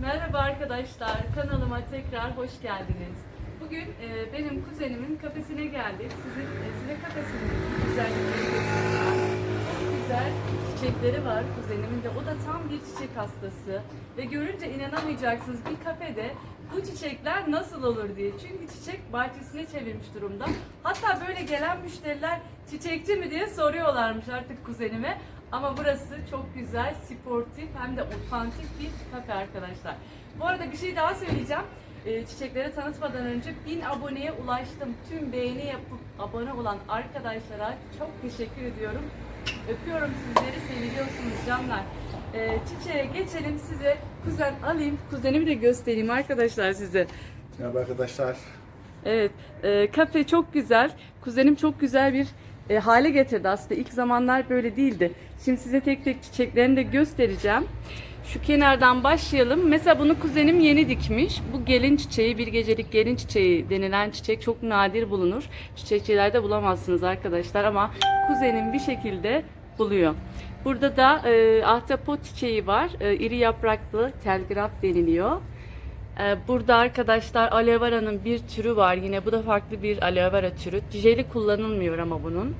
Merhaba arkadaşlar, kanalıma tekrar hoş geldiniz. Bugün e, benim kuzenimin kafesine geldik. Sizin e, size kafesinin güzellikleri. Çok güzel çiçekleri var kuzenimin de. O da tam bir çiçek hastası. Ve görünce inanamayacaksınız bir kafede bu çiçekler nasıl olur diye. Çünkü çiçek bahçesine çevirmiş durumda. Hatta böyle gelen müşteriler çiçekçi mi diye soruyorlarmış artık kuzenime. Ama burası çok güzel, sportif hem de otantik bir kafe arkadaşlar. Bu arada bir şey daha söyleyeceğim. Ee, çiçekleri tanıtmadan önce 1000 aboneye ulaştım. Tüm beğeni yapıp abone olan arkadaşlara çok teşekkür ediyorum. Öpüyorum sizleri, seviyorsunuz canlar. Ee, çiçeğe geçelim size. Kuzen alayım. Kuzenimi de göstereyim arkadaşlar size. Merhaba arkadaşlar. Evet, e, kafe çok güzel. Kuzenim çok güzel bir e, hale getirdi aslında. İlk zamanlar böyle değildi. Şimdi size tek tek çiçeklerini de göstereceğim. Şu kenardan başlayalım. Mesela bunu kuzenim yeni dikmiş. Bu gelin çiçeği, bir gecelik gelin çiçeği denilen çiçek çok nadir bulunur. Çiçekçilerde bulamazsınız arkadaşlar ama kuzenim bir şekilde buluyor. Burada da e, ahtapot çiçeği var. E, iri yapraklı telgraf deniliyor. Ee, Burada arkadaşlar aloe vera'nın bir türü var. Yine bu da farklı bir aloe vera türü. Jeli kullanılmıyor ama bunun.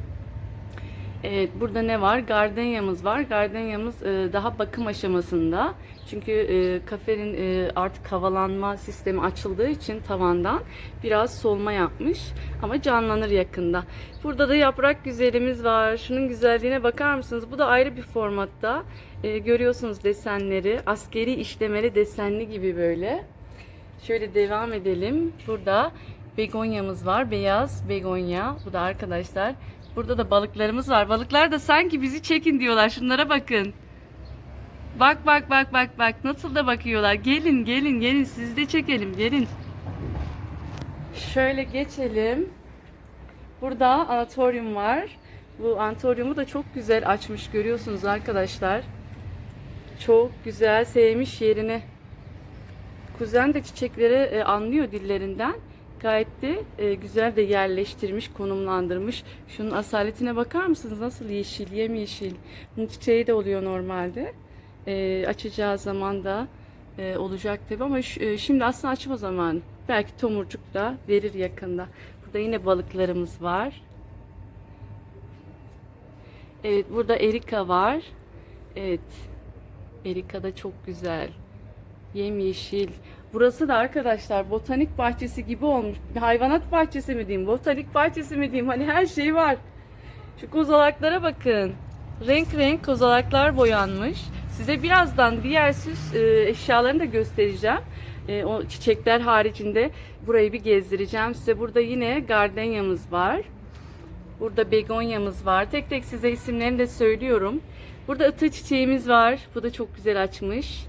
Evet, burada ne var? Gardanyamız var. Gardanyamız e, daha bakım aşamasında. Çünkü e, kafenin e, artık havalanma sistemi açıldığı için tavandan biraz solma yapmış. Ama canlanır yakında. Burada da yaprak güzelimiz var. Şunun güzelliğine bakar mısınız? Bu da ayrı bir formatta. E, görüyorsunuz desenleri. Askeri işlemeli desenli gibi böyle. Şöyle devam edelim. Burada begonyamız var. Beyaz begonya. Bu da arkadaşlar. Burada da balıklarımız var. Balıklar da sanki bizi çekin diyorlar. Şunlara bakın. Bak bak bak bak bak. Nasıl da bakıyorlar. Gelin gelin gelin. Sizi de çekelim. Gelin. Şöyle geçelim. Burada anatoryum var. Bu anatoryumu da çok güzel açmış görüyorsunuz arkadaşlar. Çok güzel sevmiş yerini. Kuzen de çiçekleri e, anlıyor dillerinden. Gayet de e, güzel de yerleştirmiş, konumlandırmış. Şunun asaletine bakar mısınız? Nasıl yeşil, yemyeşil. Bunun çiçeği de oluyor normalde. E, açacağı zaman da e, olacak tabi ama e, şimdi aslında açma zamanı. Belki tomurcuk da verir yakında. Burada yine balıklarımız var. Evet burada erika var. Evet. Erika da çok güzel. Yemyeşil. Burası da arkadaşlar botanik bahçesi gibi olmuş. Bir hayvanat bahçesi mi diyeyim, botanik bahçesi mi diyeyim? Hani her şey var. Şu kozalaklara bakın. Renk renk kozalaklar boyanmış. Size birazdan diğer süs e, eşyalarını da göstereceğim. E, o çiçekler haricinde burayı bir gezdireceğim. Size burada yine gardanyamız var. Burada begonyamız var. Tek tek size isimlerini de söylüyorum. Burada ıtı çiçeğimiz var. Bu da çok güzel açmış.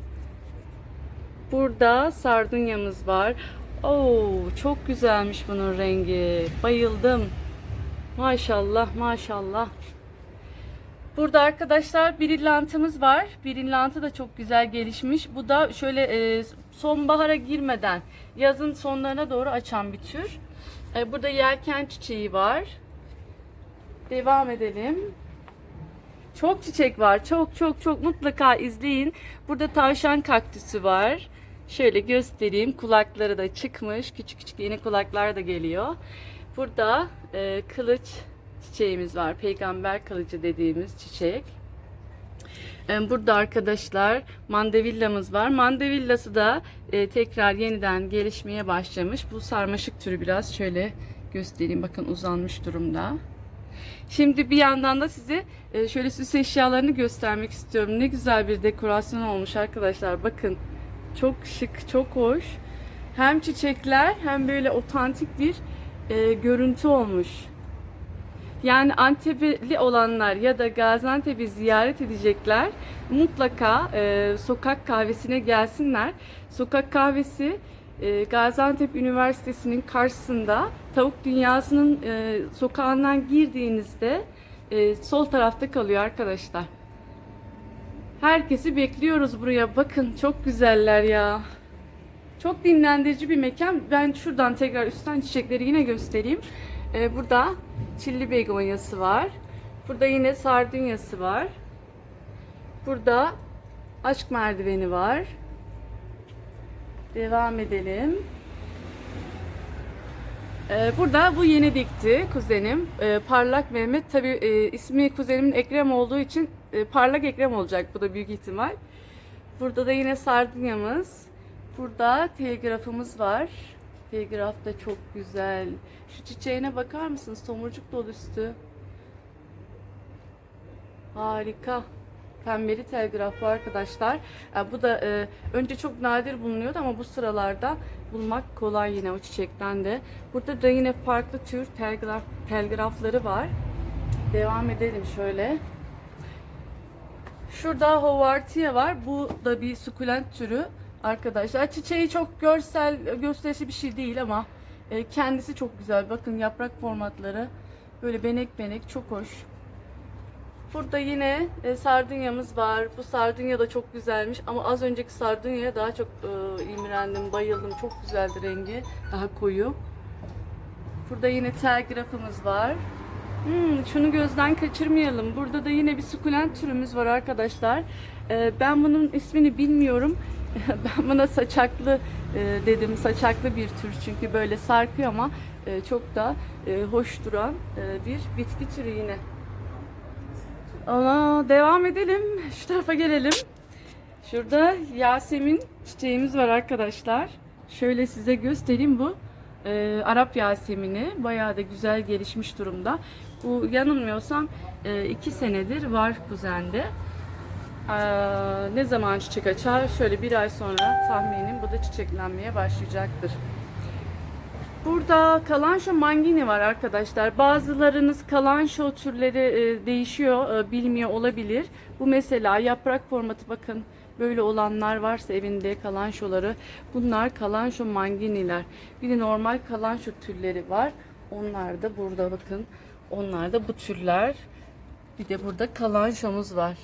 Burada sardunyamız var. Oo, çok güzelmiş bunun rengi. Bayıldım. Maşallah maşallah. Burada arkadaşlar brillantımız var. Brillantı da çok güzel gelişmiş. Bu da şöyle e, sonbahara girmeden yazın sonlarına doğru açan bir tür. E, burada yelken çiçeği var. Devam edelim. Çok çiçek var. Çok çok çok mutlaka izleyin. Burada tavşan kaktüsü var. Şöyle göstereyim. Kulakları da çıkmış. Küçük küçük yeni kulaklar da geliyor. Burada e, kılıç çiçeğimiz var. Peygamber kılıcı dediğimiz çiçek. E, Burada arkadaşlar mandevillamız var. Mandevillası da e, tekrar yeniden gelişmeye başlamış. Bu sarmaşık türü biraz şöyle göstereyim. Bakın uzanmış durumda. Şimdi bir yandan da size e, şöyle süs eşyalarını göstermek istiyorum. Ne güzel bir dekorasyon olmuş arkadaşlar. Bakın çok şık, çok hoş. Hem çiçekler hem böyle otantik bir e, görüntü olmuş. Yani Antepli olanlar ya da Gaziantep'i ziyaret edecekler mutlaka e, sokak kahvesine gelsinler. Sokak kahvesi e, Gaziantep Üniversitesi'nin karşısında Tavuk Dünyası'nın e, sokağından girdiğinizde e, sol tarafta kalıyor arkadaşlar. Herkesi bekliyoruz buraya. Bakın çok güzeller ya. Çok dinlendirici bir mekan. Ben şuradan tekrar üstten çiçekleri yine göstereyim. Ee, burada çilli begonyası var. Burada yine sardunyası var. Burada aşk merdiveni var. Devam edelim. Ee, burada bu yeni dikti kuzenim. Ee, Parlak Mehmet. Tabi ismi kuzenimin Ekrem olduğu için e, Parlak Ekrem olacak bu da büyük ihtimal. Burada da yine sardunyamız. Burada telgrafımız var. Telgraf da çok güzel. Şu çiçeğine bakar mısınız? Tomurcuk dolu üstü. Harika. Pembeli telgraf bu arkadaşlar. Yani bu da e, önce çok nadir bulunuyordu ama bu sıralarda bulmak kolay yine o çiçekten de. Burada da yine farklı tür telgraf telgrafları var. Devam edelim şöyle. Şurada Hovartia var. Bu da bir sukulent türü arkadaşlar. Çiçeği çok görsel, gösterişli bir şey değil ama e, kendisi çok güzel. Bakın yaprak formatları böyle benek benek çok hoş. Burada yine e, sardunyamız var. Bu sardunya da çok güzelmiş ama az önceki sardunyaya daha çok e, imrendim, bayıldım. Çok güzeldi rengi. Daha koyu. Burada yine telgrafımız var. Hmm, şunu gözden kaçırmayalım. Burada da yine bir sukulent türümüz var arkadaşlar. Ee, ben bunun ismini bilmiyorum. ben buna saçaklı e, dedim. Saçaklı bir tür çünkü böyle sarkıyor ama e, çok da e, hoş duran e, bir bitki türü yine. Ona devam edelim. Şu tarafa gelelim. Şurada Yasemin çiçeğimiz var arkadaşlar. Şöyle size göstereyim bu. e, Arap Yasemini bayağı da güzel gelişmiş durumda. Bu yanılmıyorsam 2 senedir var kuzende. Ee, ne zaman çiçek açar? Şöyle bir ay sonra tahminim bu da çiçeklenmeye başlayacaktır. Burada kalanşo mangini var arkadaşlar. Bazılarınız kalanşo türleri e, değişiyor, e, bilmiyor olabilir. Bu mesela yaprak formatı bakın böyle olanlar varsa evinde kalanşoları bunlar kalanşo manginiler. Bir de normal kalanşo türleri var. Onlar da burada bakın. Onlar da bu türler. Bir de burada kalanşomuz var.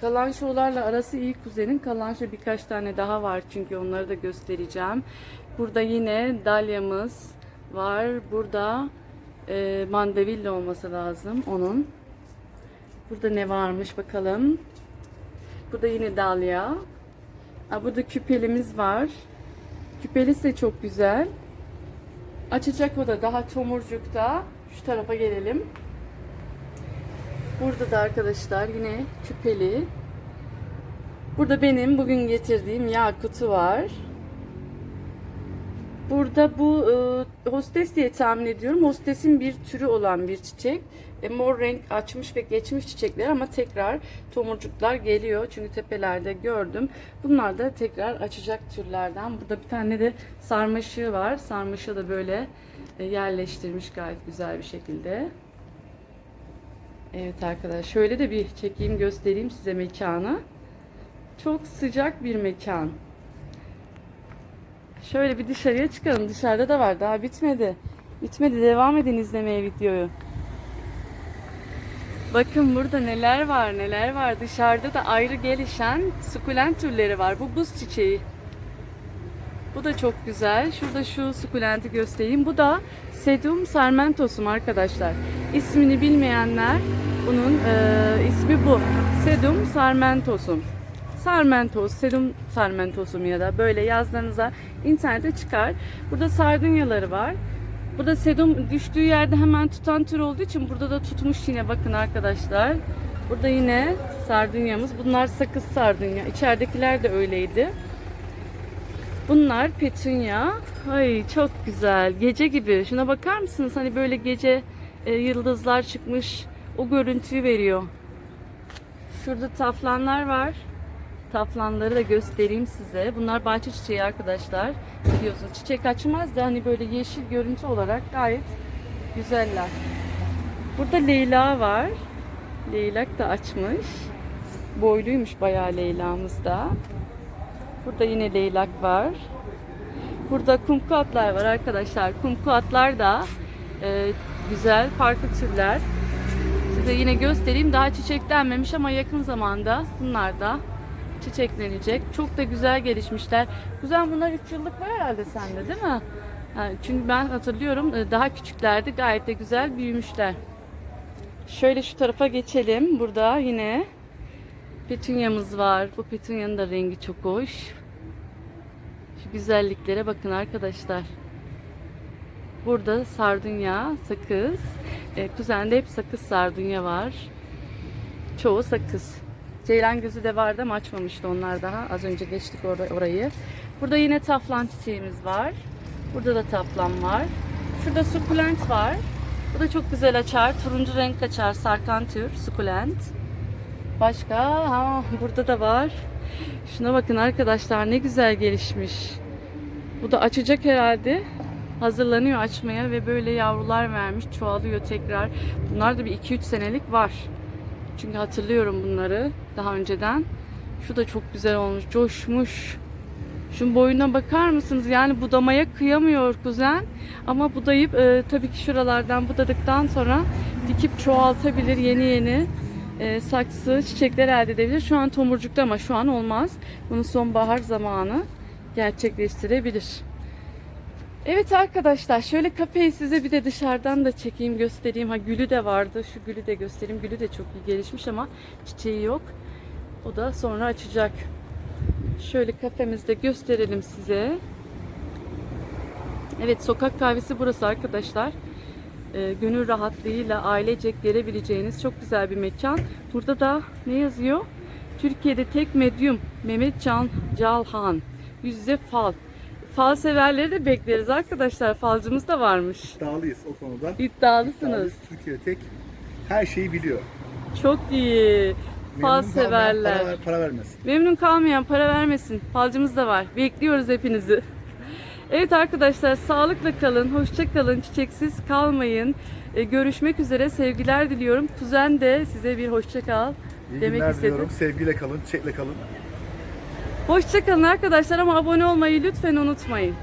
Kalanşolarla arası iyi kuzenin. Kalanşo birkaç tane daha var çünkü onları da göstereceğim. Burada yine dalyamız var. Burada e, mandevilla olması lazım onun. Burada ne varmış bakalım. Burada yine dalya. Aa, burada küpelimiz var. Küpelisi de çok güzel. Açacak o da daha tomurcukta. Şu tarafa gelelim. Burada da arkadaşlar yine küpeli. Burada benim bugün getirdiğim yakutu var. Burada bu e, hostes diye tahmin ediyorum. Hostesin bir türü olan bir çiçek. E, mor renk açmış ve geçmiş çiçekler ama tekrar tomurcuklar geliyor. Çünkü tepelerde gördüm. Bunlar da tekrar açacak türlerden. Burada bir tane de sarmaşığı var. Sarmaşığı da böyle yerleştirmiş gayet güzel bir şekilde. Evet arkadaşlar şöyle de bir çekeyim göstereyim size mekanı. Çok sıcak bir mekan. Şöyle bir dışarıya çıkalım. Dışarıda da var. Daha bitmedi. Bitmedi. Devam edin izlemeye videoyu. Bakın burada neler var neler var. Dışarıda da ayrı gelişen sukulent türleri var. Bu buz çiçeği. Bu da çok güzel. Şurada şu sukulenti göstereyim. Bu da Sedum sarmentosum arkadaşlar. İsmini bilmeyenler bunun e, ismi bu. Sedum sarmentosum. Sarmentos, sedum sarmentosum ya da böyle yazdığınızda internete çıkar. Burada sardunyaları var. Burada sedum düştüğü yerde hemen tutan tür olduğu için burada da tutmuş yine bakın arkadaşlar. Burada yine sardunyamız. Bunlar sakız sardunya. İçeridekiler de öyleydi. Bunlar petunya. Ay çok güzel. Gece gibi. Şuna bakar mısınız? Hani böyle gece e, yıldızlar çıkmış. O görüntüyü veriyor. Şurada taflanlar var. Taflanları da göstereyim size. Bunlar bahçe çiçeği arkadaşlar. Biliyorsunuz çiçek açmaz da hani böyle yeşil görüntü olarak gayet güzeller. Burada Leyla var. Leylak da açmış. Boyluymuş bayağı Leyla'mız da. Burada yine leylak var. Burada kumku atlar var arkadaşlar. Kumku atlar da e, güzel, farklı türler. Size yine göstereyim. Daha çiçeklenmemiş ama yakın zamanda bunlar da çiçeklenecek. Çok da güzel gelişmişler. Güzel bunlar 3 yıllık var herhalde sende değil mi? Ha, çünkü ben hatırlıyorum e, daha küçüklerdi. Gayet de güzel büyümüşler. Şöyle şu tarafa geçelim. Burada yine petunyamız var. Bu petunyanın da rengi çok hoş. Şu güzelliklere bakın arkadaşlar. Burada sardunya, sakız. E, kuzende hep sakız sardunya var. Çoğu sakız. Ceylan gözü de vardı ama açmamıştı onlar daha. Az önce geçtik or- orayı. Burada yine taflan çiçeğimiz var. Burada da taflan var. Şurada sukulent var. Bu da çok güzel açar. Turuncu renk açar. Sarkan tür sukulent. Başka? Ha, burada da var. Şuna bakın arkadaşlar ne güzel gelişmiş. Bu da açacak herhalde. Hazırlanıyor açmaya ve böyle yavrular vermiş. Çoğalıyor tekrar. Bunlar da bir 2-3 senelik var. Çünkü hatırlıyorum bunları daha önceden. Şu da çok güzel olmuş. Coşmuş. Şunun boyuna bakar mısınız? Yani budamaya kıyamıyor kuzen. Ama budayıp e, tabii ki şuralardan budadıktan sonra dikip çoğaltabilir yeni yeni e, saksı çiçekler elde edebilir. Şu an tomurcukta ama şu an olmaz. Bunu sonbahar zamanı gerçekleştirebilir. Evet arkadaşlar şöyle kafeyi size bir de dışarıdan da çekeyim göstereyim. Ha gülü de vardı. Şu gülü de göstereyim. Gülü de çok iyi gelişmiş ama çiçeği yok. O da sonra açacak. Şöyle kafemizde gösterelim size. Evet sokak kahvesi burası arkadaşlar. Ee, gönül rahatlığıyla ailecek gelebileceğiniz çok güzel bir mekan. Burada da ne yazıyor? Türkiye'de tek medyum Mehmet Can Calhan. Yüzde fal. Fal severleri de bekleriz arkadaşlar. Falcımız da varmış. İddialıyız o konuda. İddialısınız. İddialıyız. Türkiye'de tek her şeyi biliyor. Çok iyi. Fal Memnun kalmayan severler. Para, para vermesin. Memnun kalmayan para vermesin. Falcımız da var. Bekliyoruz hepinizi. Evet arkadaşlar sağlıkla kalın, hoşça kalın, çiçeksiz kalmayın. Ee, görüşmek üzere, sevgiler diliyorum. Kuzen de size bir hoşça kal İyi demek günler istedim. diliyorum. Sevgiyle kalın, çiçekle kalın. Hoşça kalın arkadaşlar ama abone olmayı lütfen unutmayın.